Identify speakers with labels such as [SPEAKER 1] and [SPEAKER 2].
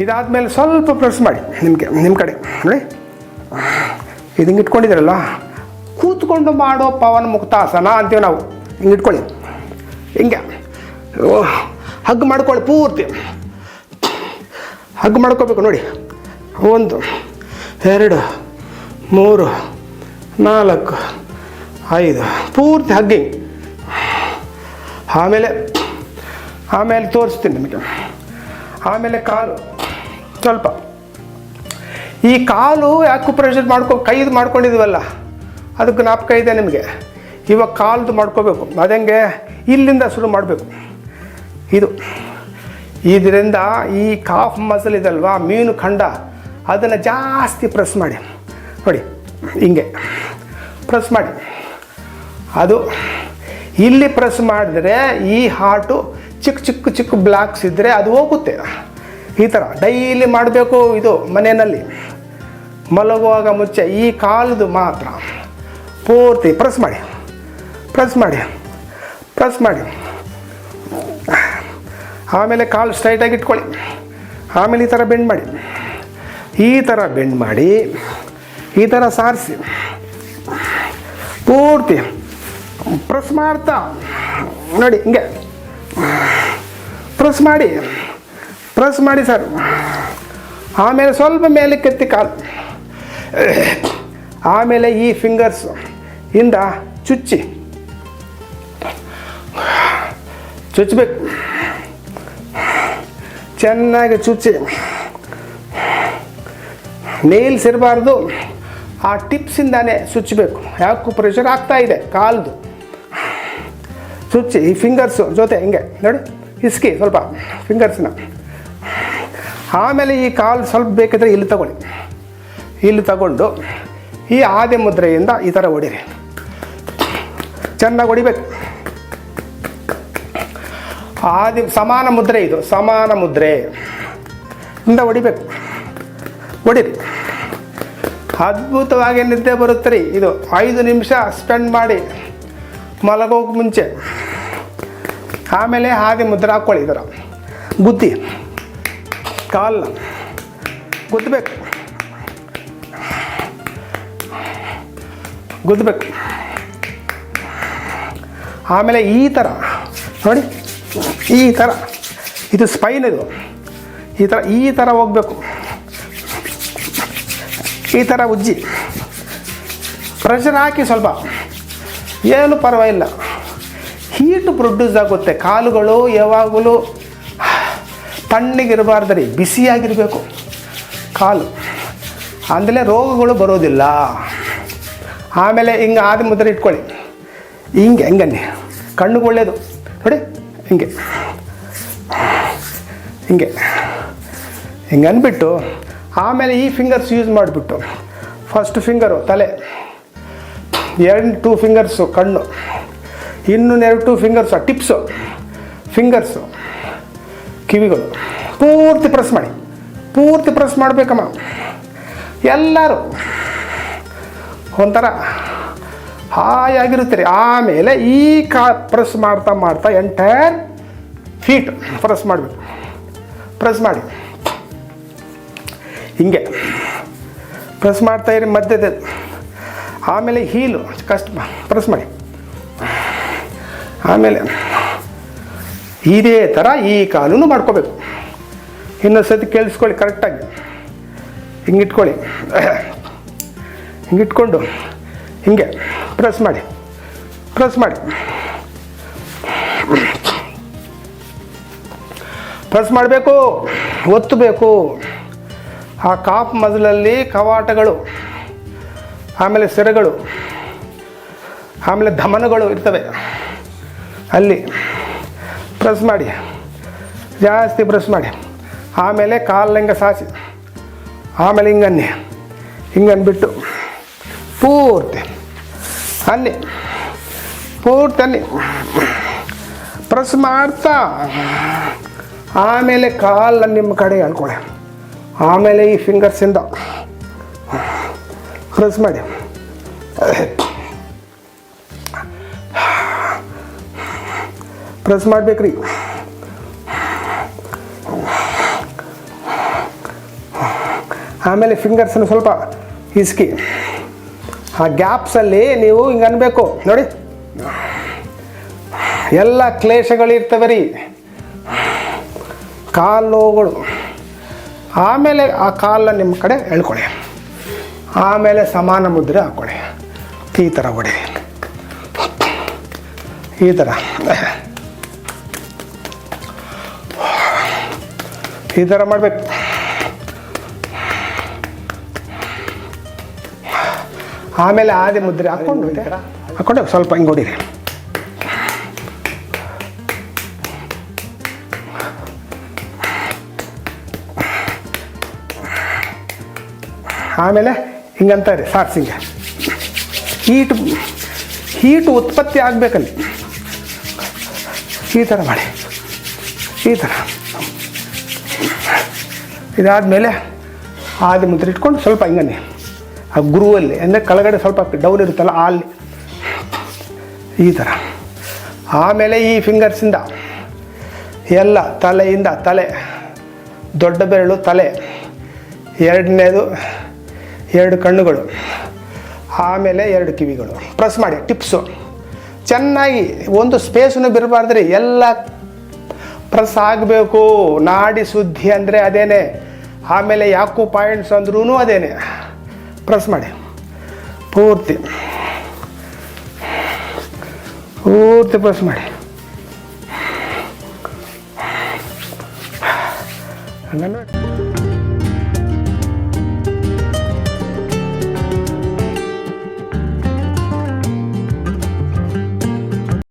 [SPEAKER 1] ಇದಾದಮೇಲೆ ಸ್ವಲ್ಪ ಪ್ರೆಸ್ ಮಾಡಿ, ನಿಮಗೆ ನಿಮ್ಮ ಕಡೆ, ನೋಡಿ. ಇದು ಹಿಂಗೆ ಕೂತ್ಕೊಂಡು ಮಾಡೋ ಪವನ ಮುಕ್ತಾಸನ ಅಂತೀವಿ ನಾವು. ಹಿಂಗೆ ಇಟ್ಕೊಳ್ಳಿ. ಹಿಂಗೆ. ಹಗ್ ಮಾಡ್ಕೊಳ್ಳಿ ಪೂರ್ತಿ. ಹಗ್ ಮಾಡ್ಕೋಬೇಕು ನೋಡಿ. ಒಂದು, ಎರಡು, ಮೂರು, ನಾಲ್ಕು, ಐದು. ಪೂರ್ತಿ ಹಗ್ಗಿ ಆಮೇಲೆ ಆಮೇಲೆ ತೋರಿಸ್ತೀನಿ ನಿಮಗೆ. ಆಮೇಲೆ ಕಾಲು. ಸ್ವಲ್ಪ. ಈ ಕಾಲು ಯಾಕೆ ಪ್ರೆಷರ್ ಮಾಡ್ಕೊ, ಕೈದು ಮಾಡ್ಕೊಂಡಿದ್ದೀವಲ್ಲ ಅದು ಜ್ಞಾಪಕ ಇದೆ ನಿಮಗೆ. ಇವಾಗ ಕಾಲ್ದು ಮಾಡ್ಕೋಬೇಕು. ಅದಂಗೆ? ಇಲ್ಲಿಂದ ಶುರು ಮಾಡಬೇಕು. ಇದು. ಇದರಿಂದ ಈ ಕಾಫ್ ಮಸಲ್ ಇದಲ್ವಾ, ಮೀನು ಖಂಡ, ಅದನ್ನು ಜಾಸ್ತಿ ಪ್ರೆಸ್ ಮಾಡಿ. ನೋಡಿ, ಹಿಂಗೆ. ಪ್ರೆಸ್ ಮಾಡಿ. ಅದು ಇಲ್ಲಿ ಪ್ರೆಸ್ ಮಾಡಿದ್ರೆ ಈ ಹಾರ್ಟು ಚಿಕ್ಕ ಚಿಕ್ಕ ಚಿಕ್ಕ ಬ್ಲಾಕ್ಸ್ ಇದ್ದರೆ ಅದು ಹೋಗುತ್ತೆ. ಈ ಥರ ಡೈಲಿ ಮಾಡಬೇಕು ಇದು ಮನೆಯಲ್ಲಿ. ಮಲಗುವಾಗ ಮುಂಚೆ ಈ ಕಾಲದು ಮಾತ್ರ. ಪೂರ್ತಿ ಪ್ರೆಸ್ ಮಾಡಿ. ಪ್ರೆಸ್ ಮಾಡಿ. ಪ್ರೆಸ್ ಮಾಡಿ. ಆಮೇಲೆ ಕಾಲು ಸ್ಟ್ರೈಟಾಗಿ ಇಟ್ಕೊಳ್ಳಿ. ಆಮೇಲೆ ಈ ಥರ ಬೆಂಡ್ ಮಾಡಿ. ಈ ಥರ ಬೆಂಡ್ ಮಾಡಿ. ಈ ಥರ ಸಾರಿಸಿ. ಪೂರ್ತಿ ಪ್ರೆಸ್ ಮಾಡ್ತಾ. ನೋಡಿ, ಹಿಂಗೆ. ಪ್ರೆಸ್ ಮಾಡಿ. ಪ್ರೆಸ್ ಮಾಡಿ ಸರ್. ಆಮೇಲೆ ಸ್ವಲ್ಪ ಮೇಲೆ ಕೆತ್ತಿ ಕಾಲು. ಆಮೇಲೆ ಈ ಫಿಂಗರ್ಸ್ ಇಂದ ಚುಚ್ಚಿ. ಚುಚ್ಚಬೇಕು ಚೆನ್ನಾಗಿ ಚುಚ್ಚಿ. ನೇಲ್ಸ್ ಇರಬಾರ್ದು. ಆ ಟಿಪ್ಸಿಂದಾನೇ ಚುಚ್ಚಬೇಕು ಯಾಕೂ ಪ್ರೆಷರ್ ಆಗ್ತಾ ಇದೆ ಕಾಲ್ದು. ಚುಚ್ಚಿ ಈ ಫಿಂಗರ್ಸು ಜೊತೆ ಹಿಂಗೆ. ನೋಡಿ, ಹಿಸ್ಕಿ ಸ್ವಲ್ಪ ಫಿಂಗರ್ಸ್ನ ಆಮೇಲೆ ಈ ಕಾಲು ಸ್ವಲ್ಪ ಬೇಕಿದ್ರೆ ಇಲ್ಲಿ ತಗೊಳ್ಳಿ. ಇಲ್ಲಿ ತಗೊಂಡು ಈ ಆದಿ ಮುದ್ರೆಯಿಂದ ಈ ಥರ ಹೊಡಿರಿ ಚೆನ್ನಾಗಿ ಹೊಡಿಬೇಕು ಆದಿ ಸಮಾನ ಮುದ್ರೆ ಇದು, ಸಮಾನ ಮುದ್ರೆ ಇಂದ ಹೊಡಿಬೇಕು ಹೊಡಿರಿ ಅದ್ಭುತವಾಗಿ ನಿದ್ದೆ ಬರುತ್ತೆ ರೀ ಇದು ಐದು ನಿಮಿಷ ಸ್ಪೆಂಡ್ ಮಾಡಿ ಮಲಗೋಕೆ ಮುಂಚೆ. ಆಮೇಲೆ ಹಾದಿ ಮುದ್ರೆ ಹಾಕ್ಕೊಳ್ಳಿ ಇದರ. ಗುದ್ದಿ ಕಾಲನ್ನ ಗುದ್ದಬೇಕು ಗುದ್ದಬೇಕು ಆಮೇಲೆ ಈ ಥರ ನೋಡಿ, ಈ ಥರ ಇದು ಸ್ಪೈನ್ ಇದು. ಈ ಥರ ಈ ಥರ ಹೋಗಬೇಕು. ಈ ಥರ ಉಜ್ಜಿ. ಪ್ರೆಷರ್ ಹಾಕಿ ಸ್ವಲ್ಪ. ಏನು ಪರವಾಗಿಲ್ಲ. ಹೀಟು ಪ್ರೊಡ್ಯೂಸ್ ಆಗುತ್ತೆ. ಕಾಲುಗಳು ಯಾವಾಗಲೂ ತಣ್ಣಗಿರಬಾರ್ದು ರೀ, ಬಿಸಿಯಾಗಿರಬೇಕು. ಕಾಲು. ಅಂದಲೇ ರೋಗಗಳು ಬರೋದಿಲ್ಲ. ಆಮೇಲೆ ಹಿಂಗೆ ಆದ ಮುದ್ರೆ ಇಟ್ಕೊಳ್ಳಿ. ಹಿಂಗೆ, ಹೆಂಗನ್ನಿ. ಕಣ್ಣಿಗೆ ಒಳ್ಳೆಯದು ನೋಡಿ, ಹಿಂಗೆ. ಹಿಂಗೆ. ಹಿಂಗೆ ಅಂದ್ಬಿಟ್ಟು, ಆಮೇಲೆ ಈ ಫಿಂಗರ್ಸ್ ಯೂಸ್ ಮಾಡಿಬಿಟ್ಟು ಫಸ್ಟ್ ಫಿಂಗರು ತಲೆ. ಎರಡು ಟೂ ಫಿಂಗರ್ಸು ಕಣ್ಣು. ಇನ್ನೂ ಎರಡು ಟೂ ಫಿಂಗರ್ಸು ಟಿಪ್ಸು ಫಿಂಗರ್ಸು ಕಿವಿಗಳು. ಪೂರ್ತಿ ಪ್ರೆಸ್ ಮಾಡಿ. ಪೂರ್ತಿ ಪ್ರೆಸ್ ಮಾಡಬೇಕಮ್ಮ. ಎಲ್ಲರೂ ಒಂಥರ ಹಾಯಾಗಿರುತ್ತೀರಿ ಆಮೇಲೆ ಈ ಕಾ ಪ್ರೆಸ್ ಮಾಡ್ತಾ ಮಾಡ್ತಾ ಎಂಟೈರ್ ಫೀಟ್ ಪ್ರೆಸ್ ಮಾಡಬೇಕು. ಪ್ರೆಸ್ ಮಾಡಿ. ಹಿಂಗೆ. ಪ್ರೆಸ್ ಮಾಡ್ತಾ ಇರಿ ಮಧ್ಯದ ಆಮೇಲೆ ಹೀಲು ಕಷ್ಟ ಪ್ರೆಸ್ ಮಾಡಿ. ಆಮೇಲೆ ಇದೇ ಥರ ಈ ಕಾನೂನು ಮಾಡ್ಕೋಬೇಕು. ಇನ್ನೊಂದು ಸತಿ ಕೇಳಿಸ್ಕೊಳ್ಳಿ ಕರೆಕ್ಟಾಗಿ ಹಿಂಗಿಟ್ಕೊಳ್ಳಿ ಹಿಂಗಿಟ್ಕೊಂಡು ಹಿಂಗೆ ಪ್ರೆಸ್ ಮಾಡಿ. ಪ್ರೆಸ್ ಮಾಡಿ. ಪ್ರೆಸ್ ಮಾಡಬೇಕು, ಒತ್ತಬೇಕು. ಆ ಕಾಪ್ ಮಜಲಲ್ಲಿ ಕವಾಟಗಳು, ಆಮೇಲೆ ಸೆರೆಗಳು, ಆಮೇಲೆ ಧಮನಗಳು ಇರ್ತವೆ. ಅಲ್ಲಿ ಪ್ರೆಸ್ ಮಾಡಿ. ಜಾಸ್ತಿ ಪ್ರೆಸ್ ಮಾಡಿ. ಆಮೇಲೆ ಕಾಲು ಹಿಂಗೆ ಸಾಸಿ. ಆಮೇಲೆ ಹಿಂಗನ್ನಿ. ಹಿಂಗನ್ಬಿಟ್ಟು ಪೂರ್ತಿ ಅನ್ನಿ. ಪೂರ್ತಿ ಅನ್ನಿ. ಪ್ರೆಸ್ ಮಾಡ್ತಾ. ಆಮೇಲೆ ಕಾಲ ನಿಮ್ಮ ಕಡೆ ಅನ್ಕೊಳ್ಳಿ ಆಮೇಲೆ ಈ ಫಿಂಗರ್ಸಿಂದ ಪ್ರೆಸ್ ಮಾಡಿ. ಪ್ರೆಸ್ ಮಾಡ್ಬೇಕ್ರಿ. ಆಮೇಲೆ ಫಿಂಗರ್ಸನ್ನು ಸ್ವಲ್ಪ ಹಿಸ್ಕಿ ಆ ಗ್ಯಾಪ್ಸಲ್ಲಿ ನೀವು ಹಿಂಗೆ ಅನ್ಬೇಕು. ನೋಡಿ. ಎಲ್ಲ ಕ್ಲೇಶಗಳಿರ್ತವೆ ರೀ. ಕಾಲುಗಳು. ಆಮೇಲೆ ಆ ಕಾಲನ್ನ ನಿಮ್ಮ ಕಡೆ ಎಳ್ಕೊಳ್ಳಿ. ಆಮೇಲೆ ಸಮಾನ ಮುದ್ರೆ ಹಾಕ್ಕೊಳ್ಳಿ ಈ ಥರ ಹೊಡೆ. ಈ ಥರ. ಈ ಥರ ಮಾಡಬೇಕು. ಆಮೇಲೆ ಆದಿ ಮುದ್ರೆ ಹಾಕೊಂಡು ಹಾಕ್ಕೊಂಡು ಸ್ವಲ್ಪ ಹಿಂಗೆ ಹೊಡಿರಿ. ಆಮೇಲೆ ಹಿಂಗಂತಾರೆ ಸಾರ್ಸಿಂಗೆ ಹೀಟ್ ಹೀಟ್ ಉತ್ಪತ್ತಿ ಆಗಬೇಕಲ್ಲಿ. ಈ ಥರ ಮಾಡಿ. ಈ ಥರ ಇದಾದಮೇಲೆ ಹಾದಿ ಮುದ್ರೆ ಇಟ್ಕೊಂಡು ಸ್ವಲ್ಪ ಹಿಂಗನೆ. ಆ ಗುರುವಲ್ಲಿ, ಅಂದರೆ ಕೆಳಗಡೆ ಸ್ವಲ್ಪ ಡೌನ್ ಇರುತ್ತಲ್ಲ ಅಲ್ಲಿ. ಈ ಥರ ಆಮೇಲೆ ಈ ಫಿಂಗರ್ಸಿಂದ ಎಲ್ಲ ತಲೆಯಿಂದ ತಲೆ, ದೊಡ್ಡ ಬೆರಳು ತಲೆ, ಎರಡನೇದು ಎರಡು ಕಣ್ಣುಗಳು, ಆಮೇಲೆ ಎರಡು ಕಿವಿಗಳು. ಪ್ರೆಸ್ ಮಾಡಿ ಟಿಪ್ಸು ಚೆನ್ನಾಗಿ ಒಂದು ಸ್ಪೇಸನ್ನು ಬಿರಬಾರ್ದ್ರಿ ಎಲ್ಲ ಪ್ರೆಸ್ ಆಗಬೇಕು ನಾಡಿ ಸುದ್ದಿ ಅಂದರೆ ಅದೇನೆ. ಆಮೇಲೆ ಯಾಕೋ ಪಾಯಿಂಟ್ಸ್ ಅಂದ್ರೂ ಅದೇನೆ. ಪ್ರೆಸ್ ಮಾಡಿ. ಪೂರ್ತಿ. ಪೂರ್ತಿ ಪ್ರೆಸ್ ಮಾಡಿ. ಹಂಗಂದ್ರೆ